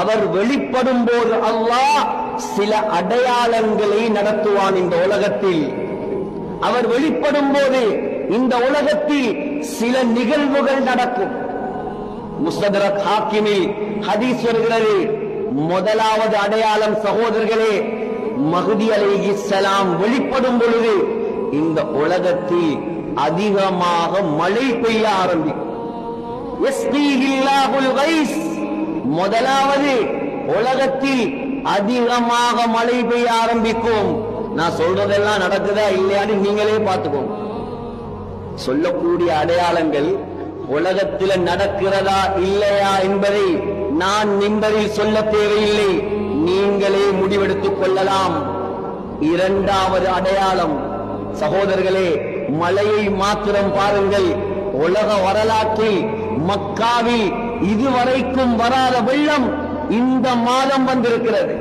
அவர் வெளிப்படும் போது அல்லாஹ் சில அடையாளங்களை நடத்துவான் இந்த உலகத்தில். அவர் வெளிப்படும் போது இந்த உலகத்தில் சில நிகழ்வுகள் நடக்கும். முஸ்தரத் ஹாக்கிமில் ஹதீஸ் வருகிறது முதலாவது அடையாளம் சகோதரர்களே மஹதி அலைஹிஸ்ஸலாம் வெளிப்படும் பொழுது இந்த உலகத்தில் அதிகமாக மழை பெய்ய ஆரம்பிக்கும். யஸ்கீஹில்லாஹுல் வைஸ் முதலாவது உலகத்தில் அதிகமாக மழை பெய்ய ஆரம்பிக்கும். நான் சொல்றதெல்லாம் நடக்குதா இல்லையான்னு நீங்களே பார்த்துக்கோங்க. சொல்லக்கூடிய அடையாளங்கள் உலகத்தில் நடக்கிறதா இல்லையா என்பதை நான் நிம்பரில் சொல்ல தேவையில்லை. நீங்களே முடிவெடுத்துக் கொள்ளலாம். இரண்டாவது அடையாளம் சகோதரர்களே மலையை மாத்திரம் பாருங்கள். உலக வரலாற்றில் மக்காவில் இதுவரைக்கும் வராத வெள்ளம் இந்த மாதம் வந்திருக்கிறது.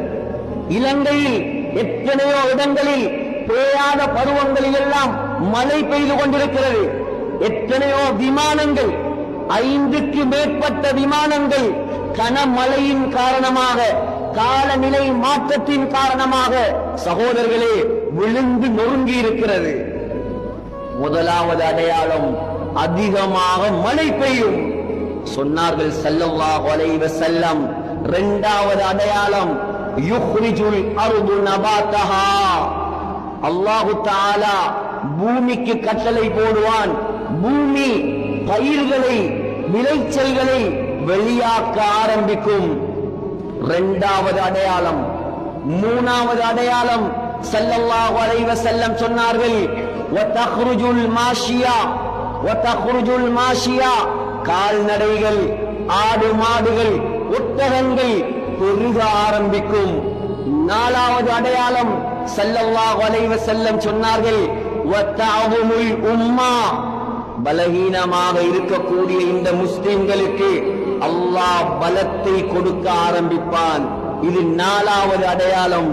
இலங்கையில் எத்தனையோ இடங்களில் பெய்யாத பருவங்களில் எல்லாம் மழை பெய்து கொண்டிருக்கிறது. எத்தனையோ விமானங்கள் ஐந்துக்கு மேற்பட்ட விமானங்கள் கனமழையின் காரணமாக காலநிலை மாற்றத்தின் காரணமாக சகோதரர்களே விழுந்து நொறுங்கி இருக்கிறது முதலாவது அடையாளம் அதிகமாக மழை பெய்யும். சொன்னார்கள் ஸல்லல்லாஹு அலைஹி செல்லம் இரண்டாவது அடையாளம் யுஹ்ரிஜுல் அருது நபாத்தஹா. அல்லாஹு தாலா பூமிக்கு கட்டளை போடுவான். பூமி பயிர்களை விளைச்சல்களை வெளியாக்க ஆரம்பிக்கும். இரண்டாவது அடையாளம் மூணாவது அடையாளம் ஸல்லல்லாஹு அலைவ செல்லம் சொன்னார்கள் ஒத்தஹ்ருஜுல் மாஷியா ஒத்தஹ்ருஜுல் மாஷியா. கால்நடைகள் ஆடு மாடுகள் ஒட்டகங்கள் பெருக ஆரம்பிக்கும். நாலாவது அடையாளம் செல்லவா வலைவ செல்லம் சொன்னார்கள் உம்மா. பலகீனமாக இருக்கக்கூடிய இந்த முஸ்லிம்களுக்கு அல்லாஹ் பலத்தை கொடுக்க ஆரம்பிப்பான். இது நாலாவது அடையாளம்.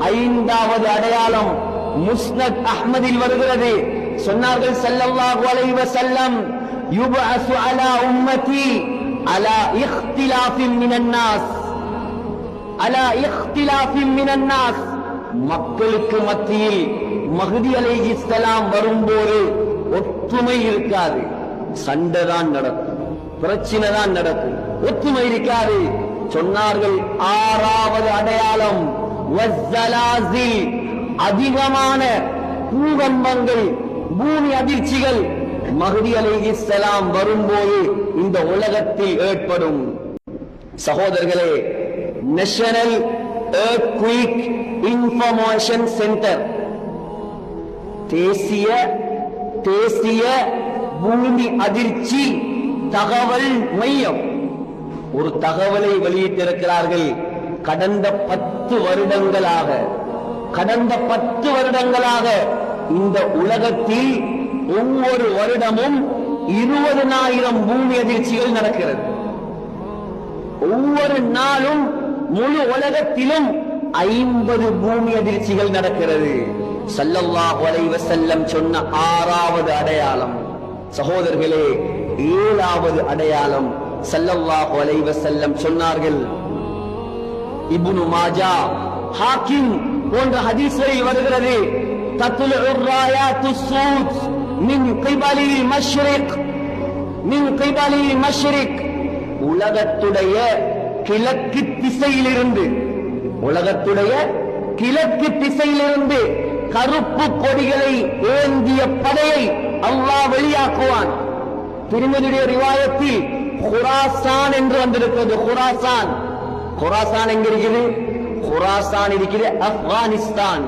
ஐந்தாவது அடையாளம் முஸ்னத் அஹ்மதில் வருகிறது. சொன்னார்கள் செல்லவா அலைஹி செல்லம் يبعث على أمتي على اختلاف من الناس على اختلاف من الناس மக்களுக்கு மத்தியில் மகதி அலை இஸ்லாம் வரும்போது ஒற்றுமை இருக்காது. சண்டை தான் நடக்கும் பிரச்சனை தான் நடக்கும். ஒற்றுமை இருக்காது. சொன்னார்கள் ஆறாவது அடையாளம் அதிகமான பூகம்பங்கள் பூமி அதிர்ச்சிகள் மஹதி செலாம் வரும்போது இந்த உலகத்தில் ஏற்படும். சகோதரர்களே நேஷனல் ஏர்க்விக் இன்ஃபர்மேஷன் சென்டர் தேசிய தேசிய பூமி அதிர்ச்சி தகவல் மையம். ஒரு தகவலை வெளியிட்டிருக்கிறார்கள் கடந்த பத்து வருடங்களாக. கடந்த பத்து வருடங்களாக இந்த உலகத்தில் ஒவ்வொரு வருடமும் இருபதனாயிரம் பூமி அதிர்ச்சிகள் நடக்கிறது. ஒவ்வொரு நாளும் முழு உலகத்திலும் ஐம்பது பூமி அதிர்ச்சிகள் நடக்கிறது. சொன்ன ஆறாவது அடையாளம். சகோதரர்களே ஏழாவது அடையாளம். சல்லல்லாஹ் வலைவ செல்லம் சொன்னார்கள் இபுனு மாஜா ஹாக்கிம் போன்ற ஹதீஸ்வரில் வருகிறது தத்துல் ராயா துசூத் மின் கைபாலி மஷ்ரிக் மின் கைபாலி மஷ்ரிக் உலகத்துடைய கிழக்கு திசையிலிருந்து உலகத்துடைய கிழக்கு திசையிலிருந்து கருப்பு கொடிகளை ஏந்திய படையை அல்லாஹ் வெளியாக்குவான். திருமதியுடைய ரிவாயத்தில் குராசான் என்று வந்திருக்கிறது. ஹுராசான் குராசான் எங்க இருக்குது குராசான் இருக்கிறது ஆப்கானிஸ்தான்.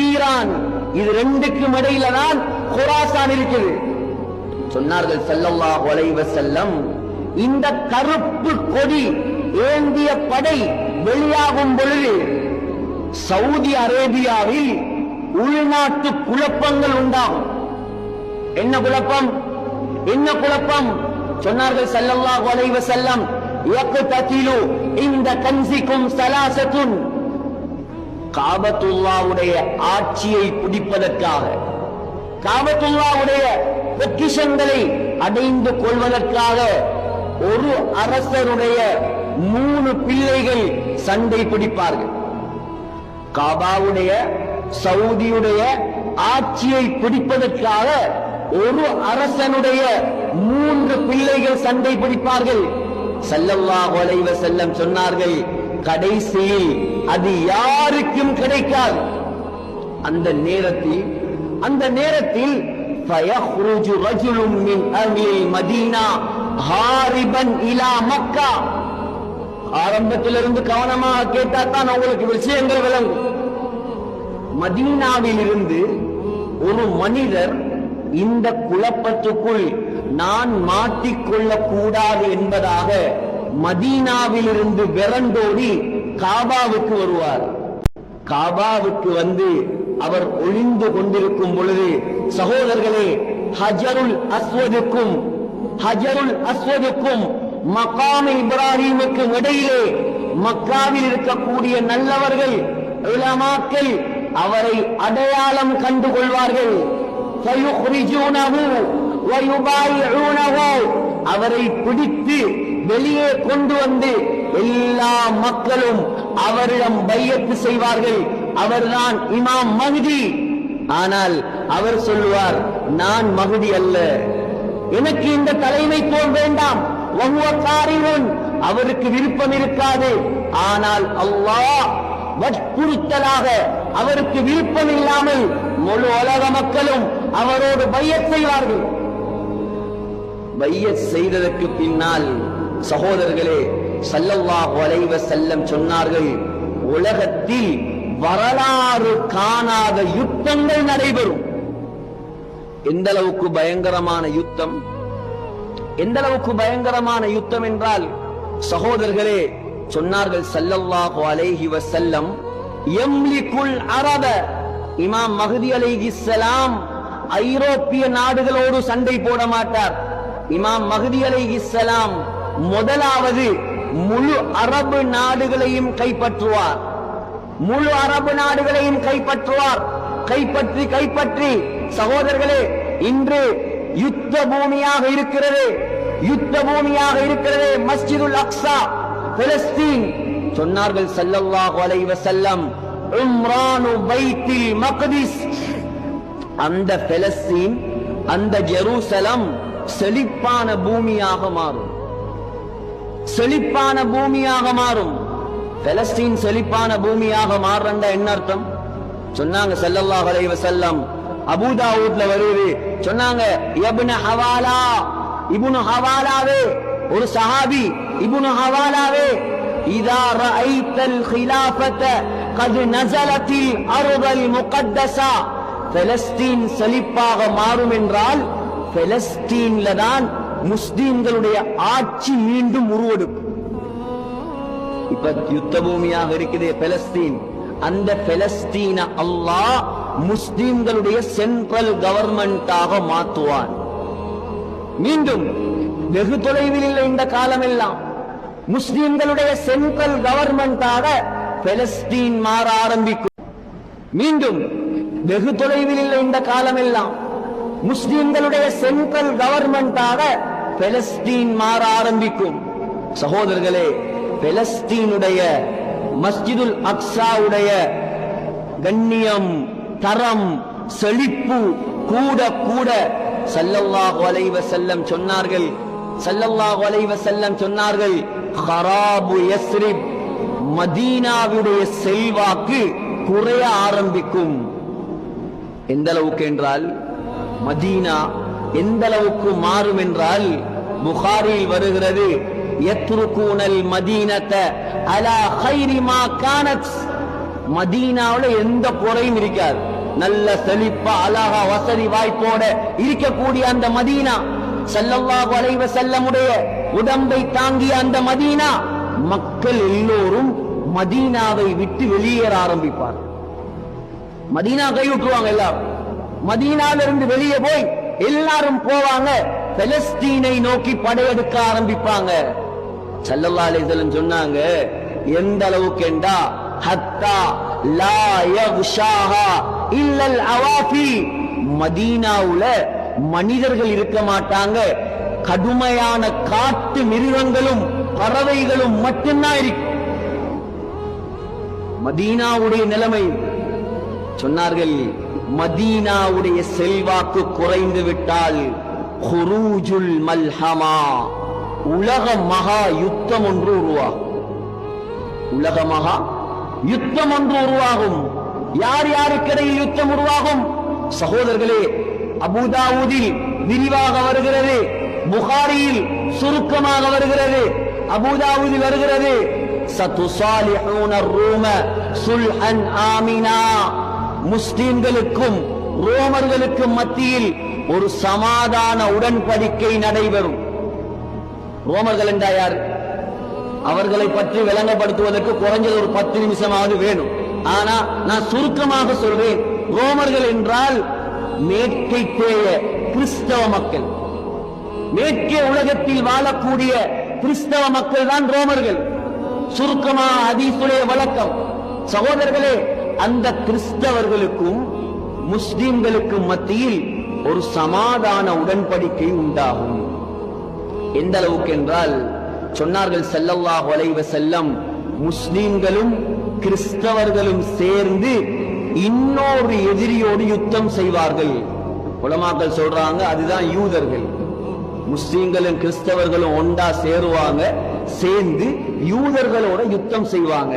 ஈரான். இது ரெண்டுக்கும் இடையில தான் குராசான் இருக்குது. சொன்னார்கள் செல்லல்லா ஒலைவ செல்லம் இந்த கருப்பு கொடி ஏந்திய படை வெளியாகும் பொழுது சவுதி அரேபியாவில் உள்நாட்டு குழப்பங்கள் உண்டாகும். என்ன குழப்பம்? என்ன குழப்பம்? சொன்னார்கள் ஸல்லல்லாஹு செல்லம் வஸல்லம் யக்ததிலு இந்த கன்சிக்கும் சலாசத்துன். காபத்துல்லாவுடைய ஆட்சியை பிடிப்பதற்காக காபத்துல்லாவுடைய பொக்கிஷங்களை அடைந்து கொள்வதற்காக ஒரு அரசருடைய மூணு பிள்ளைகள் சண்டை பிடிப்பார்கள். காபாவுடைய சவுதியுடைய ஆட்சியை பிடிப்பதற்காக ஒரு அரசனுடைய மூன்று பிள்ளைகள் சண்டை பிடிப்பார்கள். ஸல்லல்லாஹு அலைஹி செல்லம் சொன்னார்கள் கடைசியில் அது யாருக்கும் கிடைக்காது. அந்த நேரத்தில் அந்த நேரத்தில் ஆரம்பத்திலிருந்து கவனமாக கேட்டா தான் உங்களுக்கு விஷயங்கள் விளங்கும். மதீனாவில் இருந்து ஒரு மனிதர் இந்த குழப்பத்துக்குள் நான் மாட்டிக்கொள்ள கூடாது என்பதாக மதீனாவில் இருந்து விரண்டோடி காபாவுக்கு வருவார். காபாவுக்கு வந்து அவர் ஒழிந்து கொண்டிருக்கும் பொழுது சகோதரர்களே ஹஜருல் அஸ்வதுக்கும் ஹஜருல் அஸ்வதுக்கும் மகாமி இப்ராஹிமுக்கும் இடையிலே மக்காவில் இருக்கக்கூடிய நல்லவர்கள் இளமாக்கள் அவரை அடையாளம் கண்டு கொள்வார்கள். அவரை பிடித்து வெளியே கொண்டு வந்து எல்லா மக்களும் அவரிடம் பையத்து செய்வார்கள். அவர்தான் இமாம் மகுதி ஆனால் அவர் சொல்லுவார் நான் மகுதி அல்ல. எனக்கு இந்த தலைமைத்துவம் வேண்டாம். வஹுவ அவருக்கு விருப்பம் இருக்காது. ஆனால் அல்லாஹ் வற்புறுத்தலாக அவருக்கு விருப்பம் இல்லாமல் முழு உலக மக்களும் அவரோடு பையத் செய்வார்கள். பையத் செய்ததற்கு பின்னால் சகோதரர்களே ஸல்லல்லாஹு அலைஹி செல்லம் சொன்னார்கள் உலகத்தில் வரலாறு காணாத யுத்தங்கள் நடைபெறும். எந்த அளவுக்கு பயங்கரமான யுத்தம்? எந்த அளவுக்கு பயங்கரமான யுத்தம் என்றால் சகோதரர்களே சொன்னார்கள் சல்லல்லாஹு அலைஹி வசல்லம் எம்லிக்குள் அரப இமாம் மஹதி சலாம் ஐரோப்பிய நாடுகளோடு சண்டை போட மாட்டார். இமாம் மஹதி சலாம் முதலாவது முழு அரபு நாடுகளையும் கைப்பற்றுவார். முழு அரபு நாடுகளையும் கைப்பற்றுவார். கைப்பற்றி கைப்பற்றி. சகோதரர்களே இன்று யுத்த பூமியாக இருக்கிறது. யுத்த பூமியாக இருக்கிறது. மஸ்ஜிதுல் அக்ஸா பெலஸ்தீன். சொன்னார்கள் ஸல்லல்லாஹு அலைஹி செல்லம் உம்ரானு பைத்தில் மக்திஸ். அந்த பெலஸ்தீன் அந்த ஜெருசலம் செழிப்பான பூமியாக மாறும். செழிப்பான பூமியாக மாறும். பெலஸ்தீன் செழிப்பான பூமியாக மாறுறதா என்ன அர்த்தம்? சொன்னாங்க செல்லல்லா வலைவ செல்லம் அபூதா வீட்ல வருது. சொன்னாங்க எபுன ஹவாலா இபுனு ஹவாலாவே ஒரு சஹாபி இபுனு ஹவாலாவே இதா ரஐத்தல் ஹிலாஃபத கது நஸலத்தில் அருதல் முகத்தசா பெலஸ்தீன் செழிப்பாக மாறும் என்றால் பெலஸ்தீன்ல தான் முஸ்லீம்களுடைய ஆட்சி மீண்டும் உருவெடுக்கும். இப்ப யுத்த பூமியாக இருக்குது பெலஸ்தீன். அந்த பெலஸ்தீன அல்லாஹ் முஸ்லிம்களுடைய சென்ட்ரல் கவர்மெண்டாக மாற்றுவான். மீண்டும் வெகு தொலைவில் இல்லை இந்த காலம் எல்லாம் முஸ்லிம்களுடைய சென்ட்ரல் கவர்மெண்டாக பெலஸ்தீன் மாற ஆரம்பிக்கும். மீண்டும் வெகு தொலைவில் இல்லை இந்த காலம் எல்லாம் முஸ்லிம்களுடைய சென்ட்ரல் கவர்மெண்டாக பெலஸ்தீன் மாற ஆரம்பிக்கும். சகோதரர்களே பெலஸ்தீனுடைய மஸ்ஜிதுல் அக்ஸாவுடைய கண்ணியம் தரம் செழிப்பு கூட கூட சல்லல்லாஹு அலைவ செல்லம் சொன்னார்கள். சல்லல்லாஹு அலைவ செல்லம் சொன்னார்கள் ஹராபு யஸ்ரிப் மதீனாவுடைய செல்வாக்கு குறைய ஆரம்பிக்கும். எந்த அளவுக்கு என்றால் மதீனா எந்த அளவுக்கு மாறும் என்றால் புகாரில் வருகிறது எத்ருக்கூனல் மதீனத்தை அலா ஹைரிமா கானத். மதீனாவுல எந்த குறையும் இருக்காது. நல்ல செழிப்பா அழகா வசதி வாய்ப்போட இருக்கக்கூடிய அந்த மதீனா. ஸல்லல்லாஹு அலைஹி செல்லமுடைய உடம்பை தாங்கிய அந்த மதீனா. மக்கள் எல்லோரும் மதீனாவை விட்டு வெளியேற ஆரம்பிப்பார் மதீனா கைவிட்டுருவாங்க எல்லாரும். மதீனால இருந்து வெளியே போய் எல்லாரும் போவாங்க. பெலஸ்தீனை நோக்கி படையெடுக்க ஆரம்பிப்பாங்க. ஸல்லல்லாஹு அலைஹி சொன்னாங்க எந்த அளவுக்கு என்றா ஹத்தா லா யக்ஷாஹா இல்லல் அவாஃபி. மதீனாவுல மனிதர்கள் இருக்க மாட்டாங்க. கடுமையான காட்டு மிருகங்களும் பறவைகளும் மட்டும்தான் இருக்கும். மதீனாவுடைய நிலைமை சொன்னார்கள் மதீனாவுடைய செல்வாக்கு குறைந்து விட்டால் குரூஜுல் மல்ஹமா. உலக மகா யுத்தம் ஒன்று உருவாகும். உலக மகா யுத்தம் ஒன்று உருவாகும். யார் யாருக்கிடையில் யுத்தம் உருவாகும்? சகோதரர்களே அபுதாவுதில் விரிவாக வருகிறது. புகாரியில் சுருக்கமாக வருகிறது. அபுதாவுதில் வருகிறது. ஆமினா. முஸ்லிம்களுக்கும் ரோமர்களுக்கும் மத்தியில் ஒரு சமாதான உடன்படிக்கை நடைபெறும். ரோமர்கள் என்றா யார்? அவர்களை பற்றி விளங்கப்படுத்துவதற்கு குறைஞ்சது ஒரு பத்து நிமிஷமாவது வேணும். ஆனா நான் சுருக்கமாக சொல்வேன். ரோமர்கள் என்றால் மேற்கை தேய கிறிஸ்தவ மக்கள். மேற்கே உலகத்தில் வாழக்கூடிய கிறிஸ்தவ மக்கள் தான் ரோமர்கள். சுருக்கமா அதீசுடைய வழக்கம். சகோதரர்களே அந்த கிறிஸ்தவர்களுக்கும் முஸ்லிம்களுக்கும் மத்தியில் ஒரு சமாதான உடன்படிக்கை உண்டாகும். எந்த அளவுக்கு என்றால் சொன்னார்கள் ஸல்லல்லாஹு ஒலைவ செல்லம் முஸ்லிம்களும் கிறிஸ்தவர்களும் சேர்ந்து இன்னொரு எதிரியோடு யுத்தம் செய்வார்கள். உலமாக்கள் சொல்றாங்க அதுதான் யூதர்கள். முஸ்லீம்களும் கிறிஸ்தவர்களும் ஒண்டா சேருவாங்க சேர்ந்து யூதர்களோட யுத்தம் செய்வாங்க.